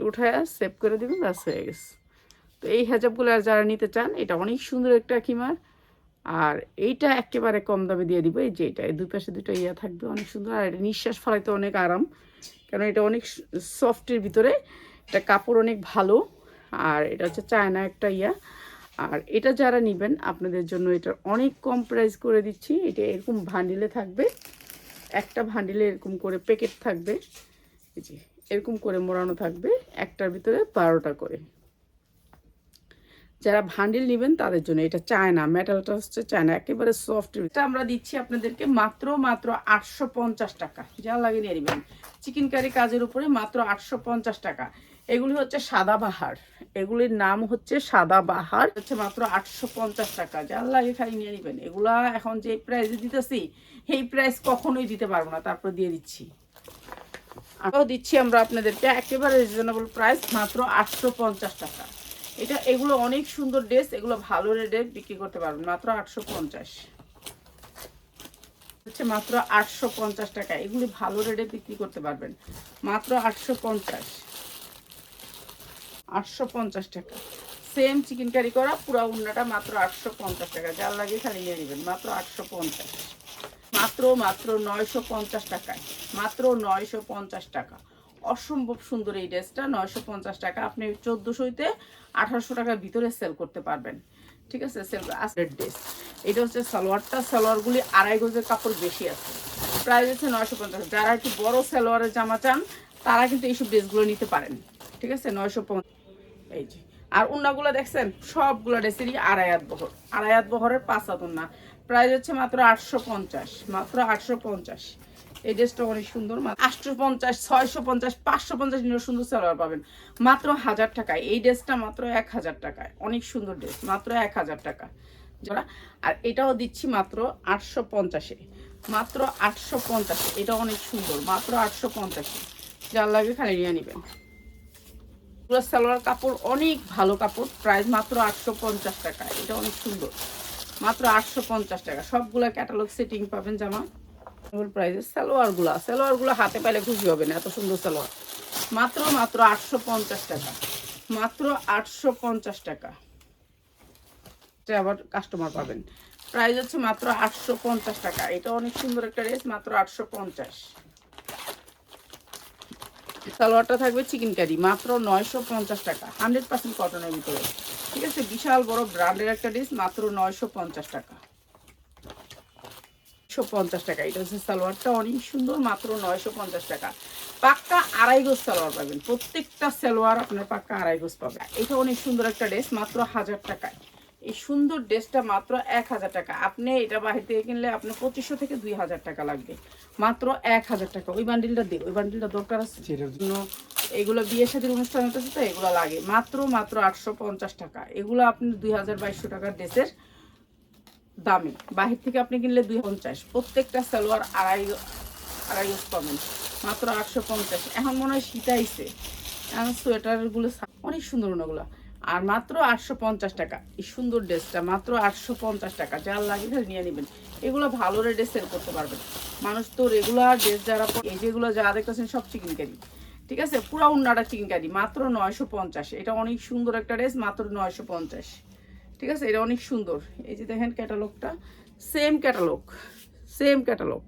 একটু উঠায় সেভ করে দিবেন, ব্যাস হয়ে গেছে। তো এই হেজাবগুলো আর যারা নিতে চান, এটা অনেক সুন্দর একটা কিমার আর এইটা একেবারে কম দামে দিয়ে দিব, এই যে এটা, এই দুই পাশে দুটো ইয়া থাকবে, অনেক সুন্দর। আর এটা নিঃশ্বাস ফলাইতে অনেক আরাম কারণ এটা অনেক সফটের ভিতরে। এটা কাপড় অনেক ভালো, আর এটা হচ্ছে চায়না একটা ইয়া। আর এটা যারা নেবেন, আপনাদের জন্য এটা অনেক কম প্রাইস করে দিচ্ছি। এটা এরকম ভান্ডিলে থাকবে, একটা ভান্ডিলে এরকম করে প্যাকেট থাকবে। এই যে, এরকম করে মোড়ানো থাকবে একটার ভিতরে বারোটা করে। যারা ভান্ডিল নেবেন তাদের জন্য, এটা চায়না মেটালটা হচ্ছে চায়না, একেবারে সফট এটা আমরা দিচ্ছি আপনাদেরকে মাত্র মাত্র আটশো পঞ্চাশ টাকা। যা লাগে নিয়ে নেবেন। চিকেন কারি কাজের উপরে মাত্র আটশো পঞ্চাশ টাকা। এগুলি হচ্ছে সাদা বাহার। এগুলির নাম হচ্ছে সাদা বাহার। হচ্ছে মাত্র আটশো পঞ্চাশ টাকা। যার লাগে খালি নিয়ে নেবেন। এগুলা এখন যে প্রাইসে দিতেছি এই প্রাইস কখনোই দিতে পারব না। তারপর দিয়ে দিচ্ছি। আরও দিচ্ছি আমরা আপনাদেরকে একেবারে রিজনেবল প্রাইস মাত্র আটশো পঞ্চাশ টাকা। এটা এগুলো অনেক সুন্দর ড্রেস এগুলো ভালো রেটে বিক্রি করতে পারবেন। মাত্র আটশো পঞ্চাশ। হচ্ছে মাত্র আটশো পঞ্চাশ টাকা। এগুলি ভালো রেটে বিক্রি করতে পারবেন। মাত্র আটশো পঞ্চাশ। আটশো পঞ্চাশ টাকা। সেম চিকেন কারি করা, পুরা উন্নাটা মাত্র আটশো পঞ্চাশ টাকা। যার লাগে খালি নিয়ে নেবেন। মাত্র আটশো পঞ্চাশ। মাত্র মাত্র নয়শো পঞ্চাশ টাকায়। মাত্র নয়শো পঞ্চাশ টাকা। অসম্ভব সুন্দর এই ড্রেসটা, নয়শো পঞ্চাশ টাকা। আপনি চোদ্দোশোতে আঠারোশো টাকার ভিতরে সেল করতে পারবেন। ঠিক আছে? সেল আসের ড্রেস। এটা হচ্ছে সালোয়ারটা। সালোয়ারগুলি আড়াই গজের কাপড় বেশি আছে। প্রাইস হচ্ছে নয়শো পঞ্চাশ। যারা একটু বড় সালোয়ারের জামা চান, তারা কিন্তু এইসব ড্রেসগুলো নিতে পারেন। ঠিক আছে? নয়শো এই যে। আর উন্নাগুলো দেখছেন? সবগুলো ড্রেসেরই আড়াই হাত বহর। আড়াই হাত বহরের পাঁচ হাত উন্না। প্রাইস হচ্ছে মাত্র আটশো পঞ্চাশ, মাত্র আটশো পঞ্চাশ। এই ড্রেসটা অনেক সুন্দর আটশো পঞ্চাশ, ছয়শো পঞ্চাশ, পাঁচশো পঞ্চাশ নিয়ে সুন্দর সালোয়ার পাবেন। মাত্র হাজার টাকায়, এই ড্রেসটা মাত্র এক হাজার টাকায়। অনেক সুন্দর ড্রেস, মাত্র এক হাজার টাকা। যারা আর এটাও দিচ্ছি মাত্র আটশো পঞ্চাশে, মাত্র আটশো পঞ্চাশে। এটা অনেক সুন্দর, মাত্র আটশো পঞ্চাশে। যার লাগে খালি নিয়ে নেবেন। পুরো সালোয়ার কাপড় অনেক ভালো কাপড়, প্রাইস মাত্র আটশো পঞ্চাশ টাকা এটা অনেক সুন্দর। মাত্র আটশো পঞ্চাশ টাকা। সবগুলা ক্যাটালগ সেটিং পাবেন জামা। প্রাইসের সালোয়ারগুলা। সালোয়ারগুলো হাতে পাইলে খুশি হবে না, এত সুন্দর সালোয়ার। মাত্র মাত্র আটশো পঞ্চাশ টাকা। মাত্র আটশো পঞ্চাশ টাকা। আবার কাস্টমার পাবেন। প্রাইস হচ্ছে মাত্র আটশো পঞ্চাশ টাকা। এটা অনেক সুন্দর একটা ড্রেস মাত্র আটশো পঞ্চাশ। সালোয়ারটা থাকবে চিকেন কারি মাত্র নয়শো পঞ্চাশ টাকা। হান্ড্রেড পার্সেন্ট কটনের ভিতরে। ঠিক আছে, বিশাল বড় ব্র্যান্ডের একটা ড্রেস মাত্র নয়শো পঞ্চাশ টাকা। পঞ্চাশ টাকা, এটা হচ্ছে সালোয়ারটা অনেক সুন্দর, মাত্র নয়শো পঞ্চাশ টাকা। পাক্কা আড়াই গোজ সালোয়ার পাবেন, প্রত্যেকটা সালোয়ার আপনার পাক্কা আড়াই গোজ পাবে। এটা অনেক সুন্দর একটা ড্রেস মাত্র হাজার টাকায়। এই সুন্দর ড্রেসটা মাত্র এক হাজার টাকা। আপনি এটা বাহির থেকে কিনলে আপনার পঁচিশশো থেকে দুই হাজার টাকা লাগবে। মাত্র এক হাজার টাকা। ওই বান্ডিলটা দিই ওই বান্ডিলটা দরকার আছে? জন্য এগুলো বিয়ে সাথের অনুষ্ঠান হতেছে তো এগুলো লাগে। মাত্র মাত্র আটশো পঞ্চাশ টাকা। এগুলো আপনি দুই হাজার বাইশশো টাকার ড্রেসের দামে। বাহির থেকে আপনি কিনলে দুই পঞ্চাশ। প্রত্যেকটা সালোয়ার আড়াই আড়াই পাবেন মাত্র আটশো পঞ্চাশ। এখন মনে হয় শীতাইছে এখন সোয়েটারগুলো অনেক সুন্দর ওগুলো আর মাত্র আটশো পঞ্চাশ টাকা। এই সুন্দর ড্রেসটা, মাত্র আটশো পঞ্চাশ টাকা। যার লাগে তাহলে নিয়ে নেবেন। এগুলো ভালো রেটে সেল করতে পারবেন। মানুষ তো রেগুলার ড্রেস যারা এই যেগুলো যারা দেখতেছেন সব চিকেন কারি ঠিক আছে? পুরো উন্নাটা চিকেন কারি মাত্র নয়শো পঞ্চাশ। এটা অনেক সুন্দর একটা ড্রেস মাত্র নয়শো পঞ্চাশ। ঠিক আছে? এটা অনেক সুন্দর। এই যে দেখেন ক্যাটালগটা সেম ক্যাটালগ সেম ক্যাটালগ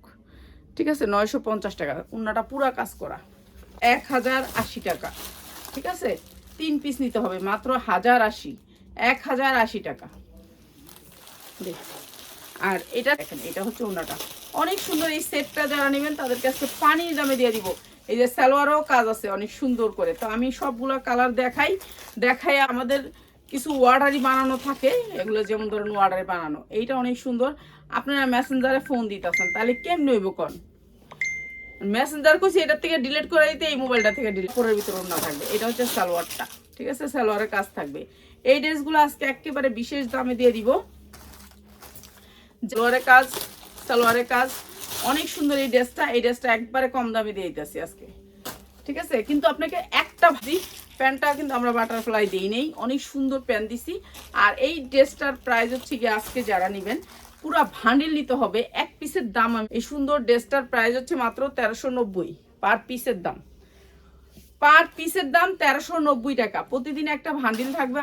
ঠিক আছে? নয়শো পঞ্চাশ টাকা। উন্নাটা পুরা কাজ করা। এক হাজার আশি টাকা। ঠিক আছে? তিন পিস নিতে হবে, মাত্র হাজার আশি, এক হাজার আশি টাকা। আর এটা দেখেন, এটা হচ্ছে ওনাটা। অনেক সুন্দর এই সেটটা যারা নেবেন, তাদেরকে আজকে পানির দামে দিয়ে দিব। এই যে সালোয়ারও কাজ আছে অনেক সুন্দর করে। তো আমি সবগুলো কালার দেখাই দেখাই আমাদের কিছু ওয়ার্ডারি বানানো থাকে। এগুলো যেমন ধরুন ওয়ার্ডারি বানানো, এইটা অনেক সুন্দর। আপনারা মেসেঞ্জারে ফোন দিতেছেন, তাহলে কেমন হইব কোন? মেসেঞ্জার করছি এটার থেকে ডিলিট করে দিতে এই মোবাইলটা থেকে ডিলিট করার ভিতরে না থাকবে। এটা হচ্ছে সালোয়ারটা, ঠিক আছে? সালোয়ারের কাজ থাকবে। এই ড্রেসগুলো আজকে একেবারে বিশেষ দামে দিয়ে দিব। সালোয়ারের কাজ সালোয়ারের কাজ, অনেক সুন্দর এই ড্রেসটা এই ড্রেসটা একবারে কম দামে দিয়ে দিতেছি আজকে, ঠিক আছে? কিন্তু আপনাকে একটা দিই প্যান্টটা কিন্তু আমরা বাটারফ্লাই দিই নেই, অনেক সুন্দর প্যান্ট দিছি। আর এই ড্রেসটার প্রাইস হচ্ছে গিয়ে আজকে যারা নেবেন পুরো ভান্ডিল নিতে হবে। এক পিসের দাম এই সুন্দর ড্রেসটার প্রাইস হচ্ছে মাত্র তেরোশো নব্বই পার পিসের দাম। পার পিসের দাম তেরোশো নব্বই টাকা। প্রতিদিন একটা ভান্ডিল থাকবে